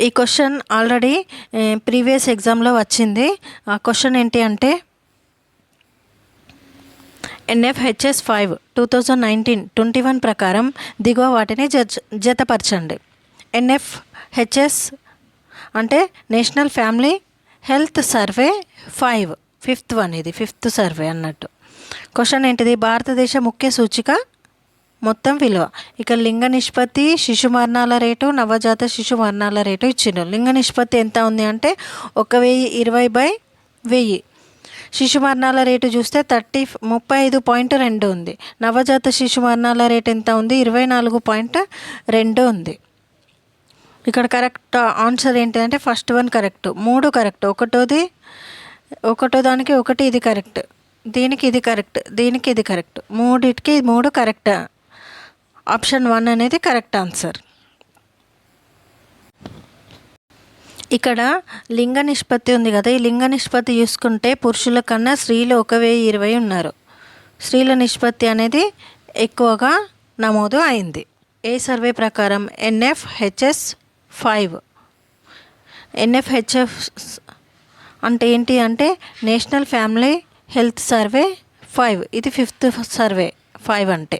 ఈ question already previous ఎగ్జామ్లో వచ్చింది. ఆ క్వశ్చన్ ఏంటి అంటే NFHS five two thousand nineteen twenty one ప్రకారం దిగువ వాటిని జత జతపరచండి. ఎన్ఎఫ్హెచ్ఎస్ అంటే national family health survey five fifth one ఇది ఫిఫ్త్ సర్వే అన్నట్టు. క్వశ్చన్ ఏంటిది? భారతదేశ ముఖ్య సూచిక మొత్తం విలువ. ఇక లింగ నిష్పత్తి శిశు మరణాల రేటు నవజాత శిశు మరణాల రేటు ఇచ్చిండ్రు లింగ నిష్పత్తి ఎంత ఉంది అంటే ఒక వెయ్యి ఇరవై బై వెయ్యి. శిశు మరణాల రేటు చూస్తే థర్టీ ముప్పై ఐదు పాయింట్ రెండు ఉంది. నవజాత శిశు మరణాల రేటు ఎంత ఉంది? ఇరవై నాలుగు పాయింట్ రెండు ఉంది. ఇక్కడ కరెక్ట్ ఆన్సర్ ఏంటంటే ఫస్ట్ వన్ కరెక్ట్ మూడు కరెక్ట్ ఒకటోది ఒకటో దానికి ఒకటి ఇది కరెక్ట్ దీనికి ఇది కరెక్ట్ దీనికి ఇది కరెక్ట్. మూడిటికి మూడు కరెక్ట్. ఆప్షన్ వన్ అనేది కరెక్ట్ ఆన్సర్. ఇక్కడ లింగ నిష్పత్తి ఉంది కదా ఈ లింగ నిష్పత్తి చూసుకుంటే పురుషుల కన్నా స్త్రీలు ఒక వెయ్యి ఇరవై ఉన్నారు. స్త్రీల నిష్పత్తి అనేది ఎక్కువగా నమోదు అయింది. ఏ సర్వే ప్రకారం ఎన్ఎఫ్హెచ్ఎస్ ఫైవ్. ఎన్ఎఫ్హెచ్ఎఫ్ అంటే ఏంటి అంటే national family health survey five. ఇది ఫిఫ్త్ సర్వే ఫైవ్ అంటే.